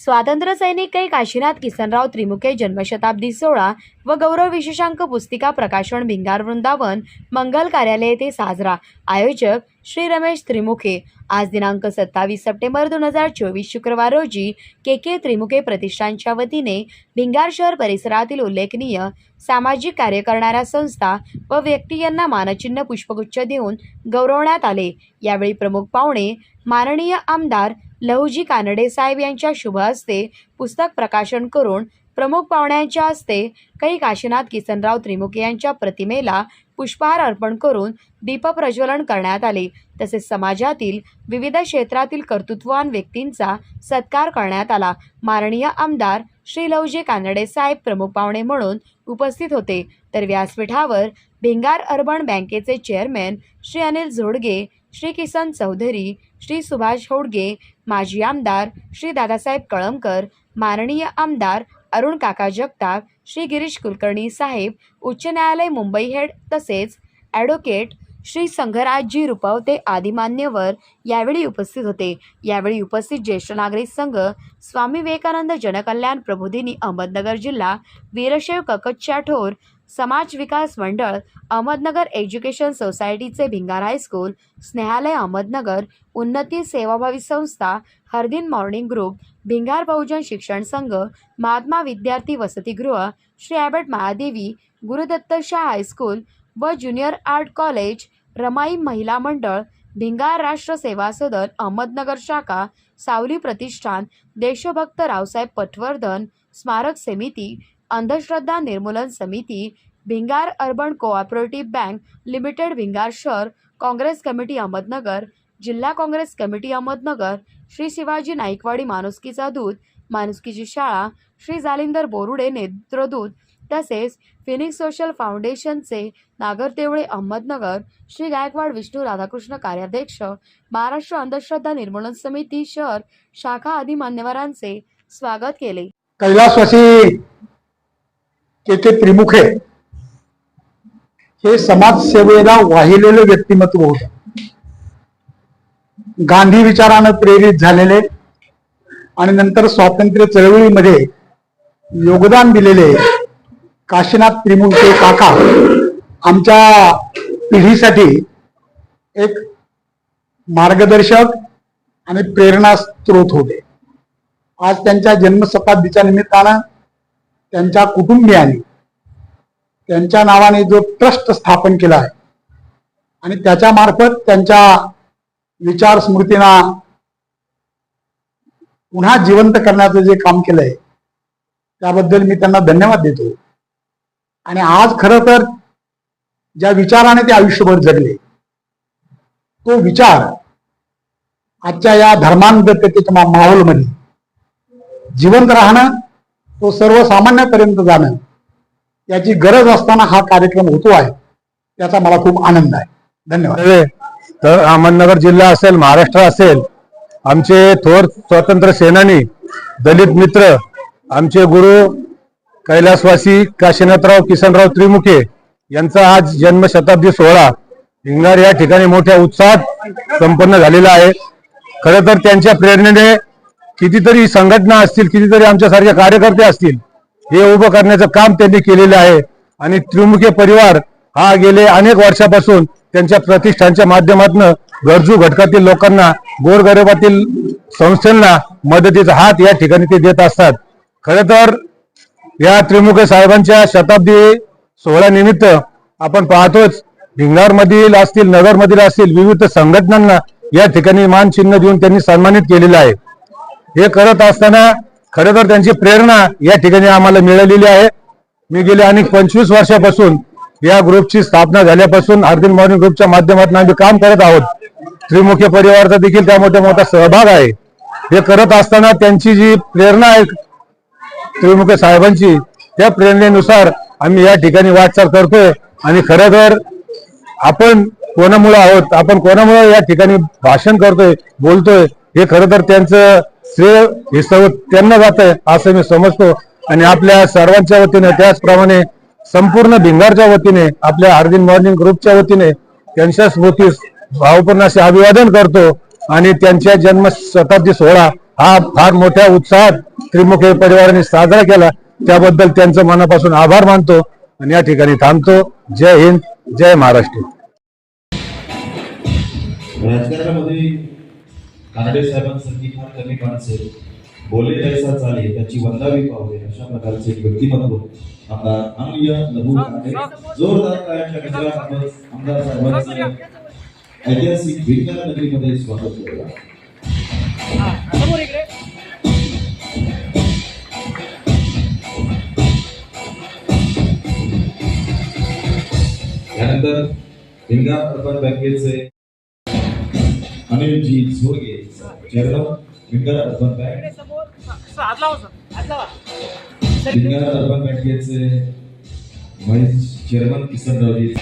स्वातंत्र्य सैनिक कै काशीनाथ किसनराव त्रिमुखे जन्मशताब्दी सोहळा व गौरव विशेषांक पुस्तिका प्रकाशन भिंगार वृंदावन मंगल कार्यालय येथे साजरा. आयोजक श्री रमेश त्रिमुखे. आज दिनांक सत्तावीस सप्टेंबर दोन हजार चोवीस शुक्रवार रोजी के के त्रिमुखे प्रतिष्ठानच्या वतीने भिंगार शहर परिसरातील उल्लेखनीय सामाजिक कार्य करणाऱ्या संस्था व व्यक्ती यांना मानचिन्ह पुष्पगुच्छ देऊन गौरवण्यात आले. यावेळी प्रमुख पाहुणे माननीय आमदार लहुजी कानडे साहेब यांच्या शुभ हस्ते पुस्तक प्रकाशन करून प्रमुख पाहुण्यांच्या हस्ते कै काशीनाथ किसनराव त्रिमुखे यांच्या प्रतिमेला पुष्पहार अर्पण करून दीपप्रज्वलन करण्यात आले. तसेच समाजातील विविध क्षेत्रातील कर्तृत्ववान व्यक्तींचा सत्कार करण्यात आला. माननीय आमदार श्री लवजी कानडे साहेब प्रमुख पाहुणे म्हणून उपस्थित होते. तर व्यासपीठावर भिंगार अर्बन बँकेचे चेअरमॅन श्री अनिल झोडगे श्री किसन चौधरी श्री सुभाष होडगे माजी आमदार श्री दादासाहेब कळमकर माननीय आमदार अरुण काका जगताप श्री गिरीश कुलकर्णी साहेब उच्च न्यायालय मुंबई हेड तसेच ॲडव्होकेट श्री संघराजजी रुपावते आदी मान्यवर यावेळी उपस्थित होते. यावेळी उपस्थित ज्येष्ठ नागरिक संघ स्वामी विवेकानंद जनकल्याण प्रबोधिनी अहमदनगर जिल्हा वीरशैव ककच्च्या ठोर समाज विकास मंडळ अहमदनगर एज्युकेशन सोसायटीचे भिंगार हायस्कूल स्नेहालय अहमदनगर उन्नती सेवाभावी संस्था हरदिन मॉर्निंग ग्रुप भिंगार बहुजन शिक्षण संघ महात्मा विद्यार्थी वसतिगृह Shri Abbot Mahadevi Gurudatt Shah high school व ज्युनियर आर्ट कॉलेज रमाई महिला मंडळ भिंगार राष्ट्र सेवा सदन अहमदनगर शाखा सावली प्रतिष्ठान देशभक्त रावसाहेब पटवर्धन स्मारक समिती अंधश्रद्धा निर्मूलन समिती Bhingar urban cooperative bank limited Bhingar शहर काँग्रेस कमिटी अहमदनगर जिल्हा काँग्रेस कमिटी अहमदनगर श्री शिवाजी नाईकवाडी माणुसकीचा दूत माणुसकीची शाळा श्री जालिंदर बोरुडे नेत्रदूत तसेच फिनिक्स सोशल फाउंडेशनचे नागरतेवळे अहमदनगर श्री गायकवाड विष्णू राधाकृष्ण कार्याध्यक्ष महाराष्ट्र अंधश्रद्धा निर्मूलन समिती शहर शाखा आदी मान्यवरांचे स्वागत केले. कैलासवासी के के त्रिमुखे हे समाजसेवेला वाहिलेले व्यक्तिमत्व होत. गांधी विचारानं प्रेरित झालेले आणि नंतर स्वातंत्र्य चळवळीमध्ये योगदान दिलेले काशीनाथ त्रिमुखे काका आमच्या पिढीसाठी एक मार्गदर्शक आणि प्रेरणा स्त्रोत होते. आज त्यांच्या जन्मशताब्दीच्या निमित्तानं त्यांच्या कुटुंबियांनी त्यांच्या नावाने जो ट्रस्ट स्थापन केला आहे. आणि त्याच्या मार्फत त्यांच्या विचार स्मृतींना पुन्हा जिवंत करण्याचं जे काम केलंय त्याबद्दल मी त्यांना धन्यवाद देतो. आणि आज खरं तर ज्या विचाराने ते आयुष्यभर जगले तो विचार आजच्या या धर्मांगतेच्या माहोलमध्ये जिवंत राहणं तो सर्वसामान्यापर्यंत जाणं. याची गरज असताना हा कार्यक्रम होतो आहे. त्याचा मला खूप आनंद आहे. धन्यवाद. तर अहमदनगर जिल्हा असेल महाराष्ट्र असेल आमचे थोर स्वातंत्र्य सेनानी दलित मित्र आमचे गुरु कैलासवासी काशीनाथराव किसनराव त्रिमुखे यांचा आज जन्मशताब्दी सोहळा हिंगार या ठिकाणी मोठ्या उत्साहात संपन्न झालेला आहे. खरं तर त्यांच्या प्रेरणेने कितीतरी संघटना असतील कितीतरी आमच्यासारखे कार्यकर्ते असतील हे उभं करण्याचं काम त्यांनी केलेलं आहे. आणि त्रिमुखे परिवार हा गेले अनेक वर्षापासून त्यांच्या प्रतिष्ठानच्या माध्यमातून गरजू घटकातील लोकांना गोरगरिबातील संस्थांना मदतीचा हात या ठिकाणी ते देत असतात. खरं तर या त्रिमुखे साहेबांच्या शताब्दी सोहळ्यानिमित्त आपण पाहतोच भिंगारमधील असतील नगरमधील असतील विविध संघटनांना या ठिकाणी मान चिन्ह देऊन त्यांनी सन्मानित केलेलं आहे. हे करत असताना खरं तर त्यांची प्रेरणा या ठिकाणी आम्हाला मिळालेली आहे. मी गेले अनेक पंचवीस वर्षापासून या ग्रुपची स्थापना झाल्यापासून अर्जुन मॉर्निंग ग्रुपच्या माध्यमातून आम्ही काम करत आहोत. त्रिमुखी परिवाराचा देखील त्यामध्ये मोठा सहभाग आहे. हे करत असताना त्यांची जी प्रेरणा आहे त्रिमुखे साहेबांची त्या प्रेरणेनुसार आम्ही या ठिकाणी वाटचाल करतोय. आणि खरं तर आपण कोणामुळे आहोत आपण कोणामुळे या ठिकाणी भाषण करतोय बोलतोय हे खरं तर त्यांचं श्रेय हे सर्व त्यांना जात आहे असं मी समजतो. आणि आपल्या सर्वांच्या वतीने त्याचप्रमाणे संपूर्ण भिंगारच्या वतीने आपल्या हार्दिन मॉर्निंग ग्रुपच्या वतीने त्यांच्या स्मृतीस भावपूर्ण असे अभिवादन करतो. आणि त्यांच्या जन्म शताब्दी सोहळा हा फार मोठ्या उत्साहात त्रिमुखे परिवाराने साजरा केला. त्याबद्दल त्यांचं मनापासून आभार मानतो. आणि या ठिकाणी थांबतो. जय हिंद जय महाराष्ट्र. राजकारणामध्ये कानडे साहेबांसारखी फार कमी माणसं बोले जैसा चाले त्याची वंदावी पावले अशा प्रकारचे व्यक्तिमत्व आमदार अनूय कानडे जोरदार आमदार साहेबांचं ऐतिहासिक विज्ञान नगरीमध्ये स्वागत केलं त्यानंतर भिंगा अर्बन बँकेचे Anilji Zorge chairman Bhingar urban bank Bhingar urban बँकेचे व्हाईस चेअरमन किसनरावजी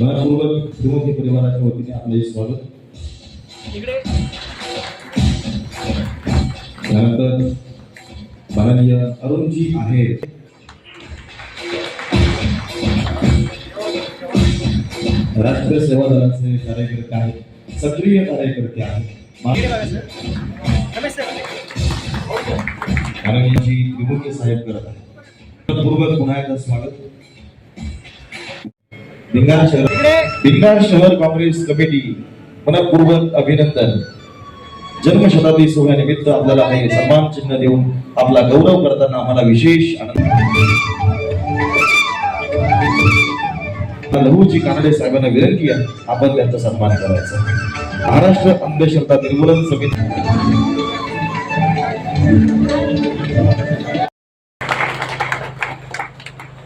मनपूर्वक त्रिमुखी परिवाराच्या वतीने आपले स्वागत. त्यानंतर माननीय अरुणजी आहे राष्ट्रीय सेवा दलाचे कार्यकर्ते आहेत. सक्रिय कार्यकर्ते आहेत. साहेब करत आहेत. पूर्वक पुन्हा एकदा स्वागत. भिंगार शहर भिंगार शहर काँग्रेस कमिटी मनपूर्वक अभिनंदन. जन्मशताब्दी सोहळ्यानिमित्त आपल्याला हे सन्मान चिन्ह देऊन आपला गौरव करताना आम्हाला विशेष आनंद. लहूजी कानडे साहेबांना विनंती आहे आपण त्यांचा सन्मान करायचा. महाराष्ट्र अंधश्रद्धा निर्मूलन समिती.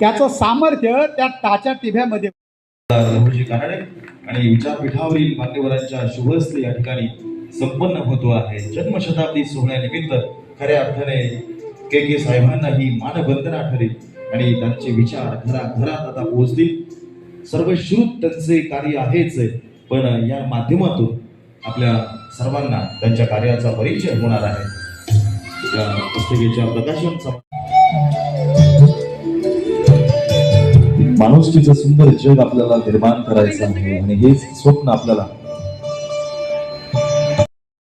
त्याचं सामर्थ्य त्या टाच्या टिभ्यामध्ये लहूजी कानडे आणि विचारपीठावरील मान्यवरांच्या शुभहस्ते या ठिकाणी संपन्न होतो आहे. जन्मशताब्दी सोहळ्यानिमित्त खऱ्या अर्थाने के के साहेबांना ही मानवंदना ठरेल आणि त्यांचे विचार घराघरात आता पोहोचतील. सर्व श्रुत त्यांचे कार्य आहेच पण या माध्यमातून आपल्या सर्वांना त्यांच्या कार्याचा परिचय होणार आहे. या पुस्तकेच्या प्रकाशन माणुसकीचं सुंदर जग आपल्याला निर्माण करायचं आहे आणि हेच स्वप्न आपल्याला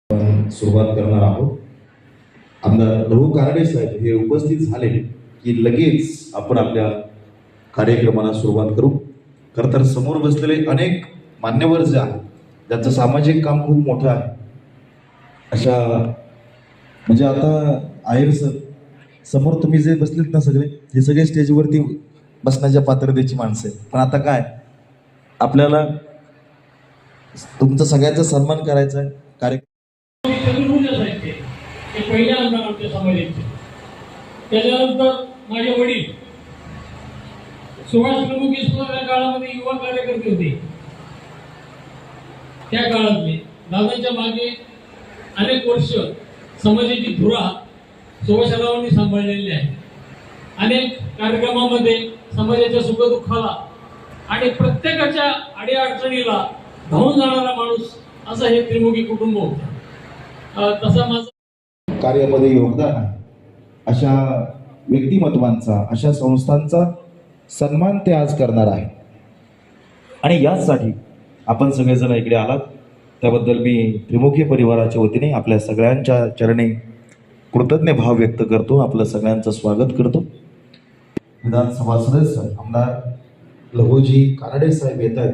आपण सुरुवात करणार आहोत. आमदार लहू कारडे साहेब हे उपस्थित झाले की लगेच आपण आपल्या कार्यक्रमाला सुरुवात करू. खरं तर समोर बसलेले अनेक मान्यवर जे आहेत त्यांचं सामाजिक काम खूप मोठं आहे. अशा म्हणजे आता आहेर सर समोर तुम्ही जे बसलेत ना सगळे हे सगळे स्टेजवरती बसण्याच्या पात्रतेची माणसं आहेत. पण आता काय? आपल्याला तुमचा सगळ्यांचा सन्मान करायचा आहे कार्यक्रम त्याच्यानंतर माझे वडील सुभाष प्रमुख हे सुद्धा त्या काळामध्ये युवा कार्यकर्ते होते. त्या काळातले दादांच्या मागे अनेक वर्ष समाजाची धुरा सुभाषरावांनी सांभाळलेली आहे. अनेक कार्यक्रमामध्ये समाजाच्या सुखदुःखाला आणि प्रत्येकाच्या अडीअडचणीला धावून जाणारा माणूस असं हे त्रिमुखी कुटुंब होतं. तसा माझा कार्यामध्ये योगदान आहे. अशा व्यक्तिमत्वांचा अशा संस्थांचा सन्मान ते आज करणार आहे. आणि याचसाठी आपण सगळेजण इकडे आलात. त्याबद्दल मी त्रिमुखी परिवाराच्या वतीने आपल्या सगळ्यांच्या चरणी कृतज्ञ भाव व्यक्त करतो. आपलं सगळ्यांचं स्वागत करतो. विधानसभा सदस्य आमदार लहूजी कानडे साहेब येत आहेत.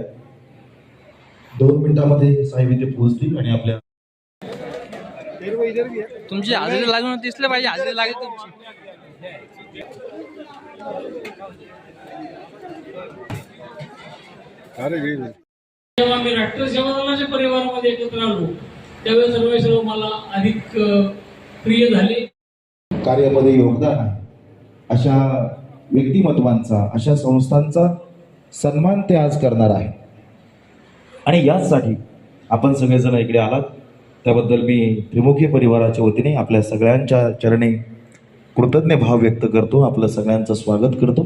दोन मिनिटामध्ये साहेब इथे पोहोचतील आणि आपल्या तुमची हाजरी लागून दिसले पाहिजे. हाजरी लागेल तुमची. जेव्हा मी राष्ट्रसेवा दलाच्या परिवारामध्ये एकत्र आलो त्यावेळेस सर्व सर्व मला अधिक प्रिय झाले. कार्यामध्ये योगदान आहे. अशा व्यक्तिमत्वांचा अशा संस्थांचा सन्मान ते आज करणार आहे. आणि याचसाठी आपण सगळेजण इकडे आलात. त्याबद्दल मी त्रिमुखी परिवाराच्या वतीने आपल्या सगळ्यांच्या चरणी कृतज्ञ भाव व्यक्त करतो. आपलं सगळ्यांचं स्वागत करतो.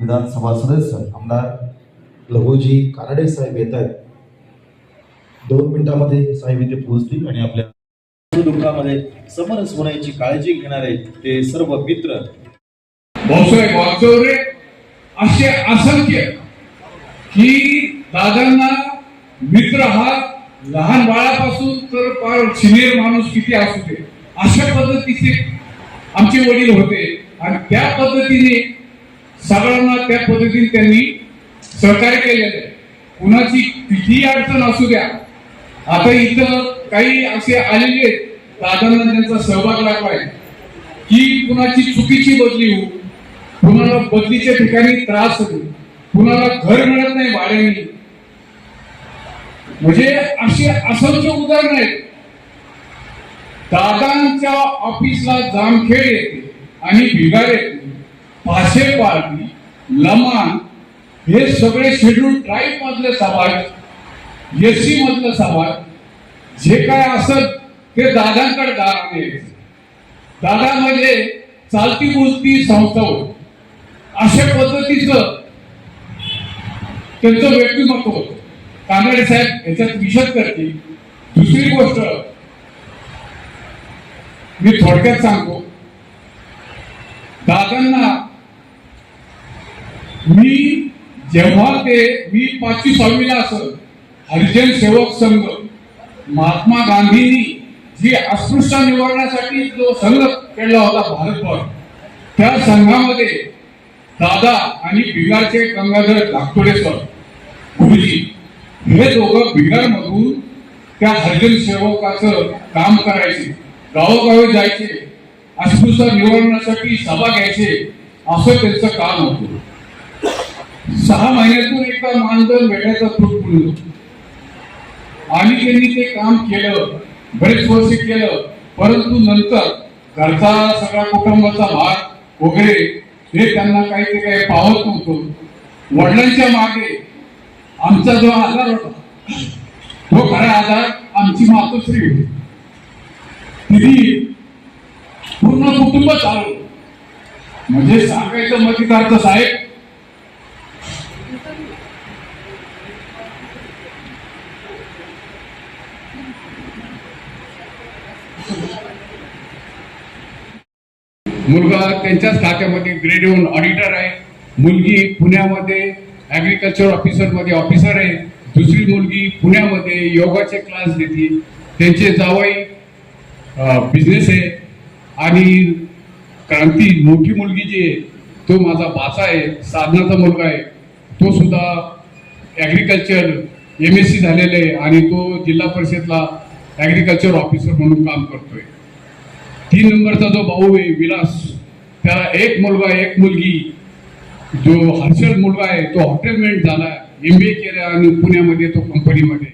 विधानसभा सदस्य आमदार लघोजी कानडे साहेब येत आहेत. दोन मिनिटामध्ये साहेब इथे पोहोचतील आणि आपल्या दुःखामध्ये समरस होण्याची काळजी घेणारे ते सर्व मित्र. भाऊसाहेब वागचौरे असे असंख्य की दादांना मित्र हा लहान बाळापासून तर फार सिनियर माणूस किती असू दे अशा पद्धतीचे आमचे वडील होते. आणि त्या पद्धतीने सगळ्यांना त्या पद्धतीने त्यांनी सहकार्य केलेलं आहे. कुणाची कितीही अडचण असू द्या आता इथं काही असे आलेले आहेत, दादांना त्यांचा सहभाग लागलाय की कुणाची चुकीची बदली होऊ कुणाला बदलीच्या ठिकाणी त्रास होतो कुणाला घर मिळत नाही भाड्याने. म्हणजे असे असंख्य उदाहरण आहेत. दादांच्या ऑफिसला जामखेड येते आणि भिगार येते. पाशे पार्टी लमान हे सगळे शेड्यूल ट्राईब मधले समाज एससी मधलं समाज जे काय असत ते दादांकडे दाराने दादा म्हणजे चालती बोलती संस्था अशा पद्धतीचं त्यांचं व्यक्तिमत्व होत. कानडे साहेब याच्यात विशद करतील. दुसरी गोष्ट मी थोडक्यात सांगतो. दादांना मी जेव्हा ते मी पाचवी सहावीला असं हरिजन सेवक संघ महात्मा गांधींनी जी अस्पृश्यता निवारणासाठी जो संघ केला होता भारतभर त्या संघामध्ये दादा आणि बिगारचे गंगाधर दाखतोडे सर गुरुजी हे दोघं बिगारमधून त्या हरिजन सेवकाचं काम करायचे गावोगावी जायचे अस्पृश्य निवारणासाठी सभा घ्यायचे असं त्यांचं काम होतं. सहा महिन्यातून एकदा मानधन भेटायचा मिळतो आणि त्यांनी ते काम केलं बरेच वर्ष केलं परंतु नंतर घरचा सगळा कुटुंबाचा भाग वगैरे हे त्यांना काही ते काही पावत नव्हतं. वडिलांच्या मागे आमचा जो आजार होता तो खरा आजार आमची मातोश्री होती. तिने पूर्ण कुटुंब चालवलं. म्हणजे सांगायचं मतितार्थ साहेब मुलगा त्यांच्याच खात्यामध्ये ग्रेड वन ऑडिटर आहे. मुलगी पुण्यामध्ये ऍग्रिकल्चर ऑफिसरमध्ये ऑफिसर आहे. दुसरी मुलगी पुण्यामध्ये योगाचे क्लास देते त्यांचे जावई बिझनेस आहे. आणि क्रांती मोठी मुलगी जी आहे तो माझा भाचा आहे. साधनाचा मुलगा आहे. तो सुद्धा ॲग्रिकल्चर एम एस सी झालेला आहे आणि तो जिल्हा परिषदला ॲग्रिकल्चर ऑफिसर म्हणून काम करतोय. तीन नंबरचा जो भाऊ आहे विलास त्याला एक मुलगा एक मुलगी जो हर्षल मुलगा आहे तो हॉटेलमेंट झाला एम बी ए केला आणि पुण्यामध्ये तो कंपनीमध्ये